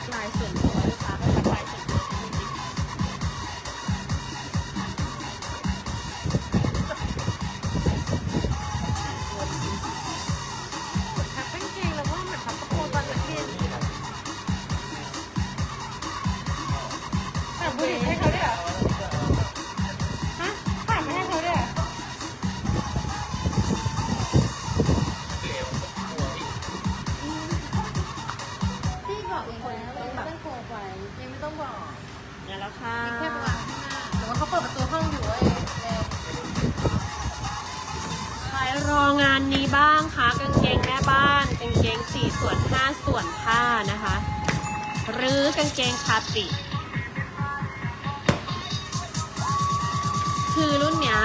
ทักไลน์ส่วนตัวลูกค้าก็ทักไลน์ส่วน ต้องบอกเนี่ยแล้วค่ะแค่ไปวางข้างหน้าหรือว่าเขาเปิดประตูห้องอยู่เว้ยเร็วใครรองานนี้บ้างคะกางเกงแม่บ้านกางเกงสี่ส่วนห้าส่วนผ้านะคะ หรือกางเกงคาปิคือรุ่นเนี้ย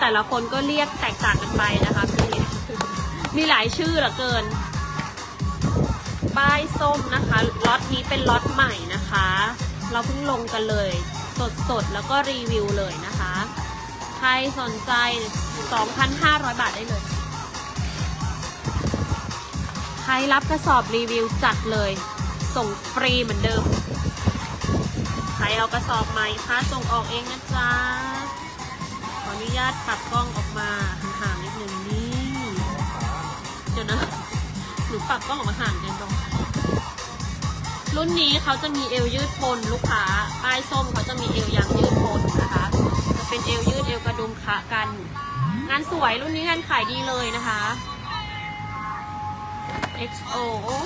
แต่ละคนก็เรียกแตกต่างกันไปนะคะพี่มีหลายชื่อเหลือเกิน ป้ายส้มนะคะล็อตนี้เป็นล็อตใหม่นะคะ เราเพิ่งลงกันเลย สดๆแล้วก็รีวิวเลยนะคะ ใครสนใจ 2,500 บาทได้เลย ใครรับกระสอบรีวิวจัดเลย ส่งฟรีเหมือนเดิม ใครเอากระสอบใหม่คะส่งออกเองนะจ๊ะ ขออนุญาตปรับกล้องออกมาห่างๆนิดนึงนี่ เดี๋ยวนะหนูปรับกล้องออกมาห่างกันตรง รุ่นนี้เขาจะมีเอวยืดพลลูกค้าป้ายส้มเขาจะมีเอวยางยืดพลนะคะ จะเป็นเอวยืดเอวกระดุมคะกัน งานสวยรุ่นนี้งานขายดีเลยนะคะ XO โอ้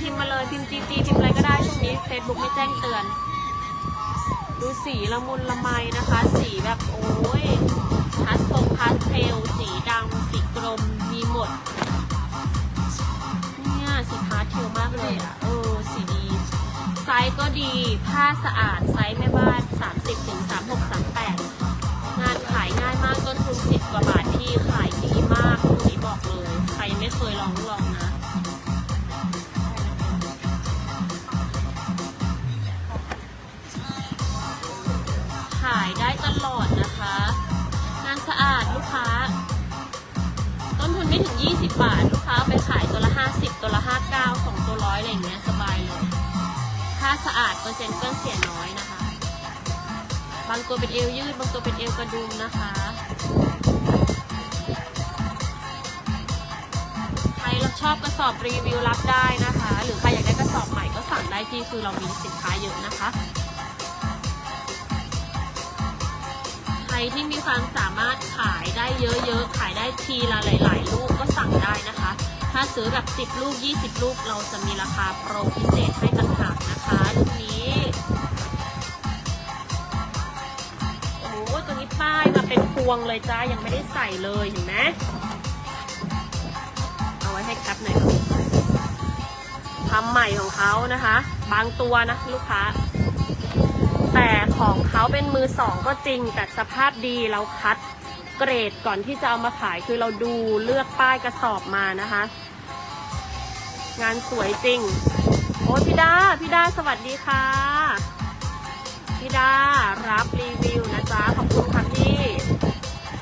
พิมพ์มาเลยพิมพ์ GG พิมพ์อะไรก็ได้ช่วงนี้ Facebook ไม่แจ้งเตือน ดูสีละมุนละไมนะคะ สีแบบโอ้ยพาสตงพาสเทลสีดำสีกรมมีหมด สีพาสเทลมากเลยอะเออสีดี ไซส์ก็ดี ผ้าสะอาด ไซส์แม่บ้าน 30ถึง36 38 งานขายง่ายมากต้นทุน10 กว่าบาทที่ขายดีมากตรงนี้บอกเลย ใครไม่เคยลองลองนะขายได้ตลอดนะคะ งานสะอาดลูกค้า ต้นทุนไม่ถึง 20 บาท ลูกค้าเอาไปขายตัวละ 50 ตัวสองตัวร้อยอะไรอย่างเงี้ยสบายเลยถ้าสะอาดเปอร์เซ็นต์เปื้อนเสียน้อยนะคะ บางตัวเป็นเอวยืด บางตัวเป็นเอวกระดุมนะคะใครชอบกระสอบรีวิวรับได้นะคะ หรือใครอยากได้กระสอบใหม่ก็สั่งได้ที่คือเรามีสินค้าเยอะนะคะใครที่มีความสามารถขายได้เยอะๆ ขายได้ทีละหลาย ๆ ลูกก็สั่งได้นะคะ ถ้าซื้อแบบ 10 ลูก 20 ลูก เราจะมีราคาโปรพิเศษให้ต่างหากนะคะรุ่นนี้ โอ้ตัวนี้ป้ายมาเป็นพวงเลยจ้า ยังไม่ได้ใส่เลยเห็นไหมเอาไว้ให้แคปหน่อยทำใหม่ของเขานะคะ บางตัวนะ ลูกค้า แต่ของเขาเป็นมือสองก็จริง แต่สภาพดีเราคัด เกรดก่อนที่จะเอามาขายคือเราดูเลือกป้ายกระสอบมานะคะ งานสวยจริง โอ้พี่ดาพี่ดาสวัสดีค่ะพี่ดารับรีวิวนะจ๊ะขอบคุณค่ะพี่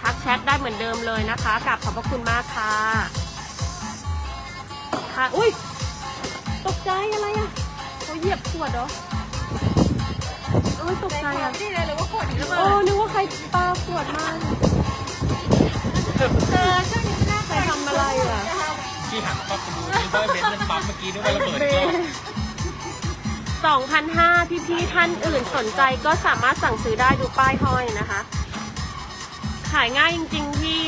ทักแชทได้เหมือนเดิมเลยนะคะกลับขอบพระคุณมากค่ะ ค่ะอุ้ยตกใจอะไรอะเขาเหยียบขวดเหรอเอ้ยตกใจอะนี่เลยหรือว่าขวดหรือเปล่าโอ้นึกว่าใครปาขวดมา เออช่วงนี้หน้าใครทำอะไรอะที่หันปั๊บไปดูนึกว่าเบนซ์มันปั๊มเมื่อกี้นึกว่าระเบิดอีกรอบสองพันห้าพี่พี่ๆท่านอื่นสนใจก็สามารถสั่งซื้อได้ดูป้ายห้อยนะคะ ขายง่ายจริงๆพี่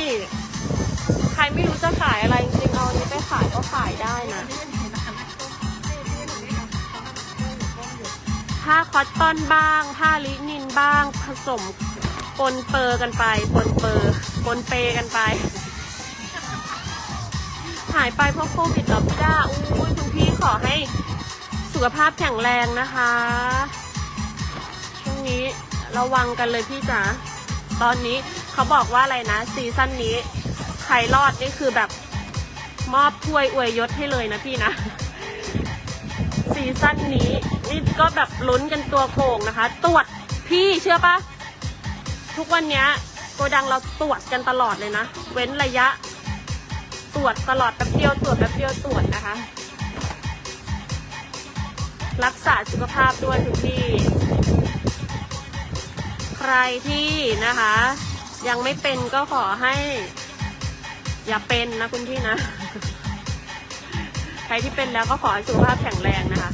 ใครไม่รู้จะขายอะไรจริงๆเอาอันนี้ไปขายก็ขายได้นะผ้าคอตตอนบ้าง ผ้าลินินบ้าง ผสมปนเปอร์กันไปปนเปอร์ นเปกันไป หายไปเพราะโควิดหรอพี่ด้าอุ้ยคุณพี่ขอให้สุขภาพแข็งแรงนะคะ ช่วงนี้ระวังกันเลยพี่จ๋า ตอนนี้เขาบอกว่าอะไรนะ ซีซั่นนี้ ใครรอดนี่คือแบบมอบถ้วยอวยยศให้เลยนะพี่นะ ซีซั่นนี้นี่ก็แบบลุ้นกันตัวโก่งนะคะ ตรวจพี่เชื่อปะทุกวันนี้ โกดังเราตรวจกันตลอดเลยนะ เว้นระยะ ตรวจตลอดแป๊บเดียวตรวจแป๊บเดียวตรวจนะคะ รักษาสุขภาพด้วยทุกที่ ใครที่นะคะ ยังไม่เป็นก็ขอให้ อย่าเป็นนะคุณพี่นะ ใครที่เป็นแล้วก็ขอให้สุขภาพแข็งแรงนะคะ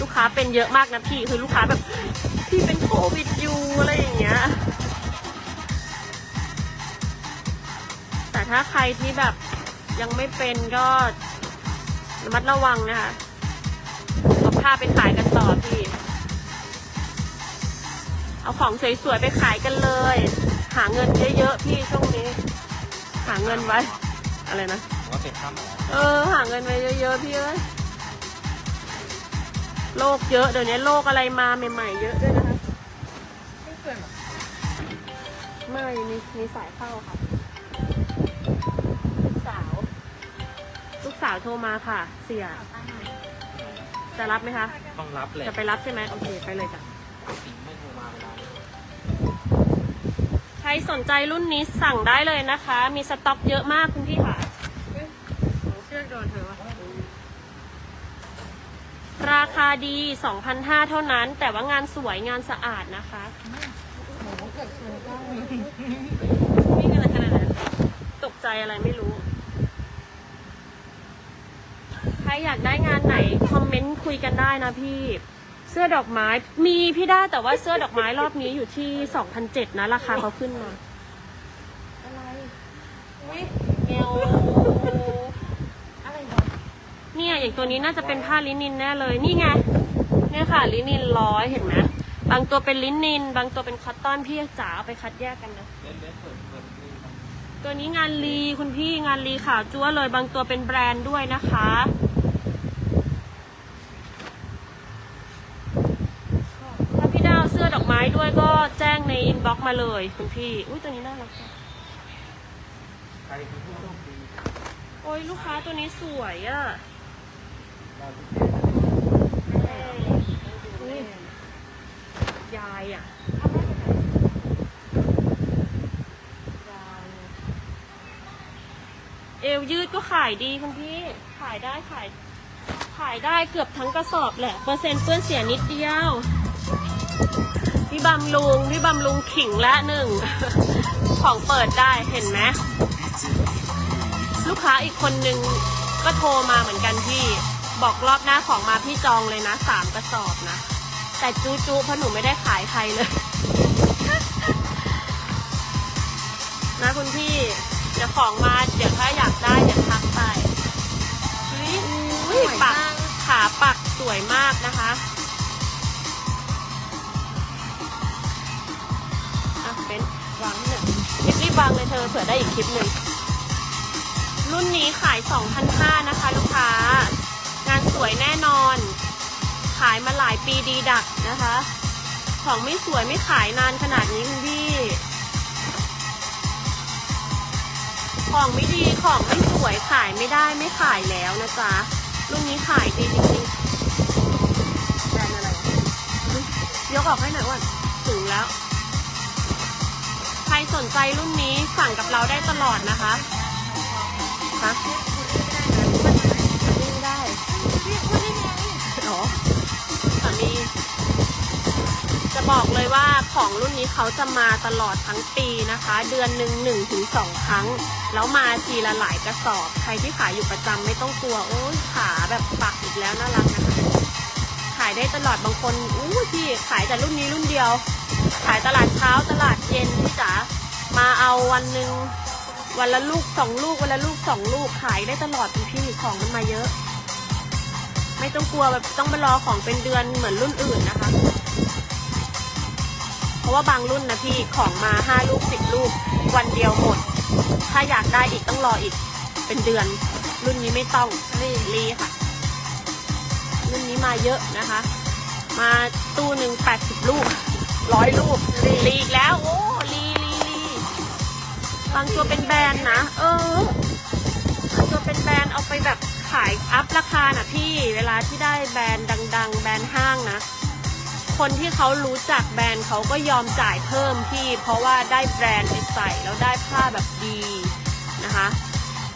ลูกค้าเป็นเยอะมากนะพี่คือลูกค้าแบบพี่เป็นโควิดอยู่อะไรอย่างเงี้ย ถ้าใครที่แบบยังไม่เป็นก็ระมัดระวังนะคะเอาผ้าไปขายกันต่อพี่ เอาของสวยๆไปขายกันเลย หาเงินเยอะๆพี่ช่วงนี้ หาเงินไว้ อะไรนะว่าเป็นถ้ำอะไรเออ หาเงินไว้เยอะๆพี่เอ้ยโรคเยอะเดี๋ยวนี้โรคอะไรมาใหม่ๆเยอะด้วยนะคะไม่เกินหรอไม่มีมีสายเข้าค่ะ สาวโทรมาค่ะ เสีย จะรับไหมคะ ต้องรับเลยจะไปรับใช่ไหมโอเค ไปเลยจ้ะสิงไม่โทรมาเวลานี้ใครสนใจรุ่นนี้สั่งได้เลยนะคะ มีสต็อกเยอะมากคุณพี่ค่ะเชือกโดนเธอวะราคาดี2,500เท่านั้น แต่ว่างานสวยงานสะอาดนะคะโหเกือบชนกล้องเลยนี่กันอะไรขนาดนั้นตกใจอะไรไม่รู้ ใครอยากได้งานไหนคอมเมนต์คุยกันได้นะพี่ เสื้อดอกไม้มีพี่ได้แต่ว่าเสื้อดอกไม้รอบนี้อยู่ที่2,007นะราคาเขาขึ้นมาอะไรอุ้ยเมลอะไรวะเนี่ยอย่างตัวนี้น่าจะเป็นผ้าลินินแน่เลยนี่ไงเนี่ยค่ะลินินร้อยเห็นไหมบางตัวเป็นลินิน บางตัวเป็นคอตตอนพี่จ๋าเอาไปคัดแยกกันนะตัวนี้งานลีคุณพี่งานลีขาวจั๊วเลย บางตัวเป็นแบรนด์ด้วยนะคะ ถ้าพี่ดาวเสื้อดอกไม้ด้วยก็ แจ้งในอินบ็อกซ์มาเลยคุณพี่ อุ้ยตัวนี้น่ารักจังใครคือผู้โชคดีโอ้ยลูกค้าตัวนี้สวยอะ่ะเราทุกอุ๊ยยายอะ่ะเอวยืดก็ขายดีคุณพี่ ขายได้ขาย ขายได้เกือบทั้งกระสอบแหละ เปอร์เซ็นต์เปื้อนเสียนิดเดียว พี่บำรุงพี่บำรุงขิงละหนึ่ง ของเปิดได้เห็นไหมลูกค้าอีกคนนึงก็โทรมาเหมือนกันพี่ บอกรอบหน้าของมาพี่จองเลยนะสามกระสอบนะ แต่จูจูเพราะหนูไม่ได้ขายใครเลย นะคุณพี่เดี๋ยวของมาเดี๋ยวถ้าอยากได้เดี๋ยวทักไปเฮ้ยอุ้ยปักขาปักสวยมากนะคะ วางหนึ่งรีบรีบวางเลยเธอเผื่อได้อีกคลิปหนึ่งรุ่นนี้ขาย 2,500นะคะ ลูกค้า งานสวยแน่นอน ขายมาหลายปีดีดักนะคะ ของไม่สวยไม่ขายนานขนาดนี้คุณพี่ ของไม่ดีของไม่สวยขายไม่ได้ไม่ขายแล้วนะจ๊ะ รุ่นนี้ขายดีจริงๆแบรนด์อะไร ยกออกให้หน่อยวันสูงแล้ว ครสนใจรุ่นนี้สั่งกับเราได้ตลอดนะคะฮะไม่ได้พี่พูดได้ไงเหรอสามี จะบอกเลยว่าของรุ่นนี้เขาจะมาตลอดทั้งปีนะคะ เดือนหนึ่งหนึ่งถึงสองครั้ง แล้วมาทีละหลายกระสอบ ใครที่ขายอยู่ประจำไม่ต้องกลัว โอ้ยขาแบบปักอีกแล้วน่ารักนะคะขายได้ตลอดบางคนอู้พี่ขายแต่รุ่นนี้รุ่นเดียว ขายตลาดเช้าตลาดเย็นพี่จ๋ามาเอาวันหนึ่งวันละลูกสองลูกวันละลูกสองลูกขายได้ตลอดคุณพี่ของมันมาเยอะ ไม่ต้องกลัวแบบต้องไปรอของเป็นเดือนเหมือนรุ่นอื่นนะคะ เพราะว่าบางรุ่นนะพี่ของมาห้าลูกสิบลูก วันเดียวหมด ถ้าอยากได้อีกต้องรออีกเป็นเดือน รุ่นนี้ไม่ต้องรีรีค่ะ รุ่นนี้มาเยอะนะคะ มาตู้หนึ่งแปดสิบลูกร้อยลูกรีอีกแล้ว โอ้รีรีรีบางตัวเป็นแบรนด์นะ เออบางตัวเป็นแบรนด์เอาไปแบบขายอัพราคาน่ะพี่เวลาที่ได้แบรนด์ดัง ๆ แบรนด์ห้างนะ คนที่เขารู้จักแบรนด์เขาก็ยอมจ่ายเพิ่มพี่ เพราะว่าได้แบรนด์ไปใส่แล้วได้ผ้าแบบดีนะคะ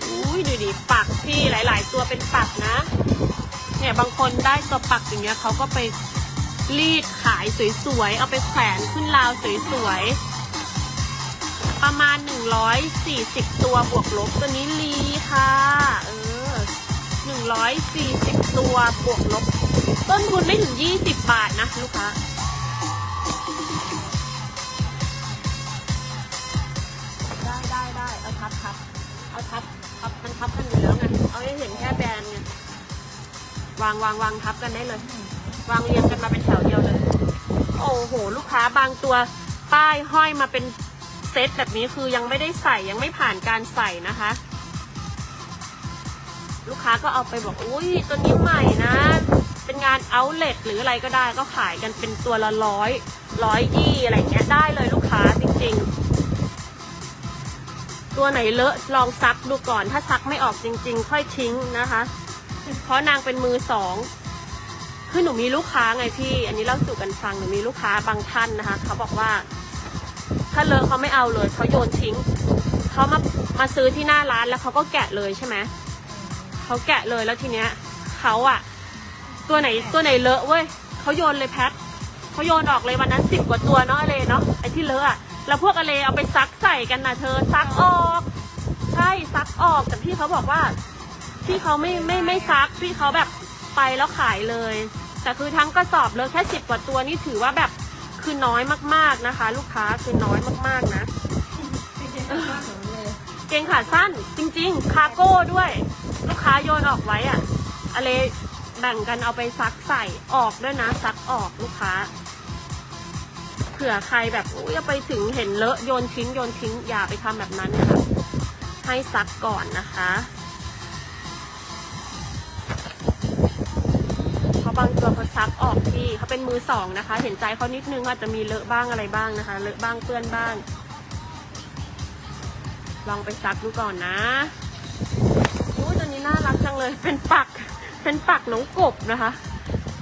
อุ้ยดูดิปักพี่หลาย ๆ ตัวเป็นปักนะ เนี่ยบางคนได้ตัวปักอย่างเงี้ยเขาก็ไปรีดขายสวยๆ เอาไปแขวนขึ้นราวสวยๆ ประมาณ 140 ตัวบวกลบตัวนี้ลีค่ะ เออ 140 ตัวบวกลบ ต้นทุนไม่ถึง 20 บาทนะลูกค้าได้ได้ได้เอาทับทับเอาทับทับมันทับกันอยู่แล้วไง เอาให้เห็นแค่แบรนด์ไง วางวางวางทับกันได้เลย วางเรียงกันมาเป็นแถวเดียวเลย โอ้โห ลูกค้าบางตัวป้ายห้อยมาเป็นเซตแบบนี้คือยังไม่ได้ใส่ยังไม่ผ่านการใส่นะคะ ลูกค้าก็เอาไปบอกอุ้ยตัวนี้ใหม่นะ เป็นงานเอาเล t หรืออะไรก็ได้ก็ขายกันเป็นตัวละร้อยร้อยยี่อะไรเงี้ยได้เลยลูกค้าจริงๆ ตัวไหนเลอะลองซักดูก่อนถ้าซักไม่ออกจริง ๆ ค่อยทิ้งนะคะ เพราะนางเป็นมือสองคือหนูมีลูกค้าไงพี่ อันนี้เล่าสู่กันฟังหนูมีลูกค้าบางท่านนะคะเขาบอกว่า ถ้าเลอะเขาไม่เอาเลยเขาโยนทิ้งเขามามาซื้อที่หน้าร้านแล้วเขาก็แกะเลยใช่ไหมเขาแกะเลยแล้วทีเนี้ยเขาอะตัวไหนตัวไหนเลอะเว้ยเขาโยนเลยแพทเขาโยนออกเลยวันนั้นสิบกว่าตัวเนาะอเลเนาะไอ้ที่เลอะอะแล้วพวกอะเลเอาไปซักใส่กันนะเธอซักออก ใช่ซักออกแต่พี่เขาบอกว่า พี่เขาไม่ไม่ไม่ซักพี่เขาแบบไปแล้วขายเลย แต่คือทั้งกระสอบเลยแค่สิบกว่าตัวนี่ถือว่าแบบคือน้อยมากๆนะคะ ลูกค้าคือน้อยมากๆนะ เกงขาสั้นจริง ๆ คาร์โก้ด้วย ลูกค้าโยนออกไว้อะอะไรแบ่งกันเอาไปซักใส่ออกด้วยนะซักออกลูกค้าเผื่อใครแบบอุ้ยเอาไปถึงเห็นเลอะโยนทิ้งโยนทิ้งอย่าไปทำแบบนั้นนะคะให้ซักก่อนนะคะ บางตัวเขาซักออกที่เขาเป็นมือสองนะคะ เห็นใจเขานิดนึงอาจจะมีเลอะบ้างอะไรบ้างนะคะ เลอะบ้างเปื้อนบ้าง ลองไปซักดูก่อนนะอู้ตัวนี้น่ารักจังเลย เป็นปัก เป็นปักน้องกบนะคะ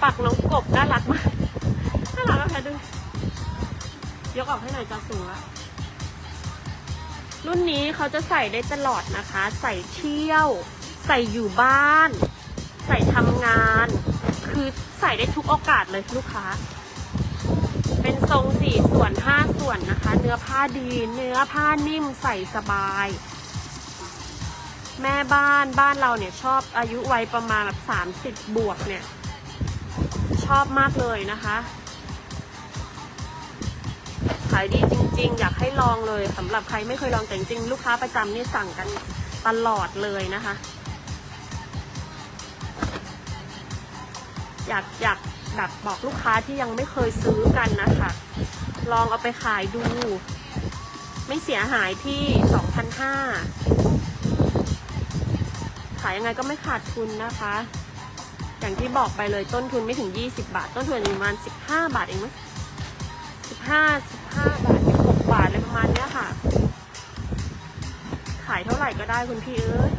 ปักน้องกบน่ารักมาก น่ารักอะแพทดู ยกออกให้หน่อยจะสูงละรุ่นนี้เขาจะใส่ได้ตลอดนะคะ ใส่เที่ยว ใส่อยู่บ้าน ใส่ทำงาน คือใส่ได้ทุกโอกาสเลยลูกค้า เป็นทรงสี่ส่วนห้าส่วนนะคะ เนื้อผ้าดี เนื้อผ้านิ่มใส่สบาย แม่บ้านบ้านเราเนี่ยชอบอายุวัยประมาณแบบสามสิบบวกเนี่ย ชอบมากเลยนะคะขายดีจริง ๆ อยากให้ลองเลยสำหรับใครไม่เคยลองแต่จริงๆลูกค้าประจำนี่สั่งกันตลอดเลยนะคะ อยากอยากแบบบอกลูกค้าที่ยังไม่เคยซื้อกันนะคะ ลองเอาไปขายดู ไม่เสียหายที่สองพันห้าขายยังไงก็ไม่ขาดทุนนะคะ อย่างที่บอกไปเลยต้นทุนไม่ถึง 20 บาท ต้นทุนอยู่ประมาณ 15 บาทเองมั้ย15 15บาท16บาทอะไรประมาณเนี้ยค่ะ ขายเท่าไหร่ก็ได้คุณพี่เอ้ย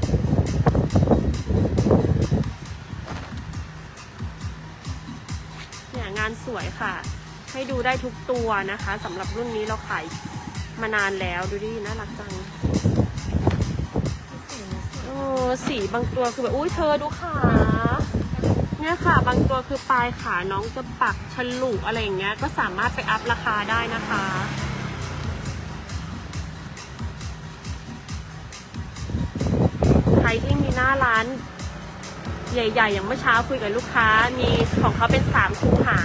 สวยค่ะ ให้ดูได้ทุกตัวนะคะสำหรับรุ่นนี้เราขายมานานแล้วดูดิน่ารักจังโอ้สีบางตัวคือแบบอุ้ยเธอดูขาเนี่ยค่ะ บางตัวคือปลายขาน้องจะปักฉลุอะไรอย่างเงี้ย ก็สามารถไปอัพราคาได้นะคะใครที่มีหน้าร้าน ใหญ่ๆ อย่างเมื่อเช้าคุยกับลูกค้า มีของเขาเป็นสามคูหา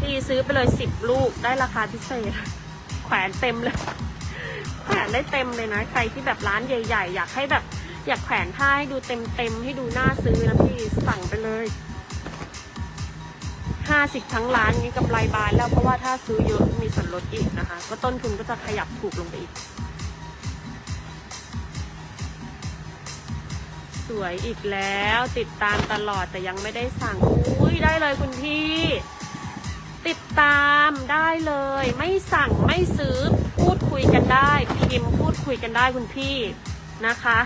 ที่ซื้อไปเลยสิบลูกได้ราคาพิเศษ แขวนเต็มเลย แขวนได้เต็มเลยนะ ใครที่แบบร้านใหญ่ ๆ อยากให้แบบอยากแขวนผ้าให้ดูเต็มๆ ให้ดูน่าซื้อนะพี่สั่งไปเลยห้าสิบทั้งร้านนี้กำไรบานแล้วเพราะว่าถ้าซื้อเยอะมีส่วนลดอีกนะคะ ก็ต้นทุนก็จะขยับถูกลงไปอีก วยอีกแล้ว ติดตามตลอดแต่ยังไม่ได้สั่งอุ้ยได้เลยคุณพี่ ติดตามได้เลย ไม่สั่งไม่ซื้อพูดคุยกันได้พิมพ์พูดคุยกันได้คุณพี่นะคะ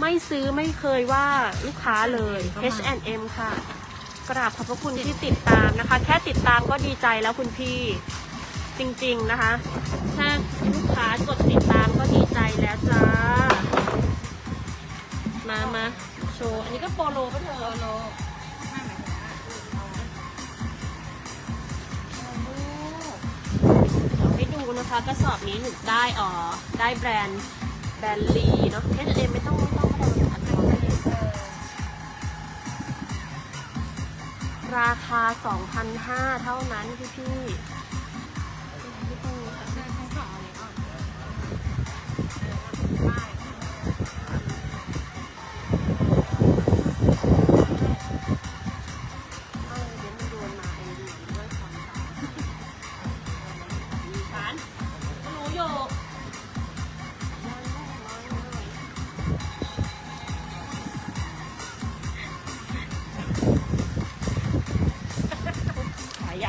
ไม่ซื้อไม่เคยว่าลูกค้าเลย H&M ค่ะ กราบขอบพระคุณที่ติดตามนะคะ แค่ติดตามก็ดีใจแล้วคุณพี่จริงๆนะคะ ถ้าลูกค้ากดติดตามก็ดีใจแล้วจ้า มามาโชว์ อันนี้ก็โปโลก็เธอโลโลห้าหมายถึงว่าเอาไว้เอาลูกเดี๋ยวให้ดูนะคะกระสอบนี้หนูได้เอ่อได้แบรนด์แบรนด์ลีเนาะเอสเอ็มไม่ต้องไม่ต้องไม่ต้องอันนี้เออราคา 2,500 เท่านั้นพี่พี่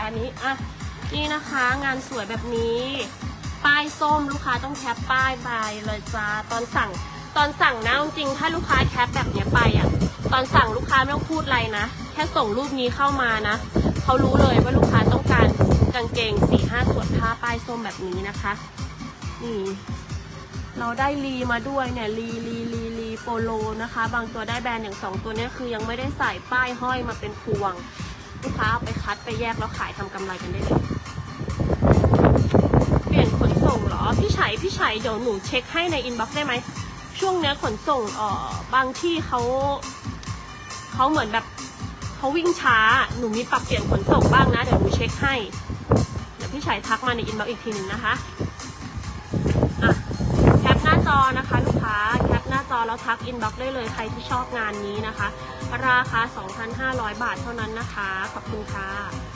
ขายยานี้อะนี่นะคะงานสวยแบบนี้ ป้ายส้มลูกค้าต้องแคปป้ายไปเลยจ้าตอนสั่งตอนสั่งนะจริงถ้าลูกค้าแคปแบบนี้ไปอะตอนสั่งลูกค้าไม่ต้องพูดอะไรนะ แค่ส่งรูปนี้เข้ามานะเขารู้เลยว่าลูกค้าต้องการกางเกงสี่ห้าส่วนผ้าป้ายส้มแบบนี้นะคะนี่เราได้ลีมาด้วยเนี่ยลีลีลีลีโปโลนะคะ บางตัวได้แบรนด์อย่างสองตัวนี้คือยังไม่ได้ใส่ป้ายห้อยมาเป็นพวง ลูกค้าเอาไปคัดไปแยกแล้วขายทำกำไรกันได้เลยเปลี่ยนขนส่งเหรอ พี่ชัยพี่ชัยเดี๋ยวหนูเช็คให้ในอินบ็อกซ์ได้ไหม ช่วงเนี้ยขนส่งเอ่อบางที่เขาเขาเหมือนแบบเขาวิ่งช้า หนูมีปรับเปลี่ยนขนส่งบ้างนะ เดี๋ยวหนูเช็คให้ เดี๋ยวพี่ชัยทักมาในอินบ็อกซ์อีกทีหนึ่งนะคะอะแคปหน้าจอนะคะ ลูกค้าแคปหน้าจอแล้วทักอินบ็อกซ์ได้เลยใครที่ชอบงานนี้นะคะ ราคา 2,500 บาทเท่านั้นนะคะ ขอบคุณค่ะ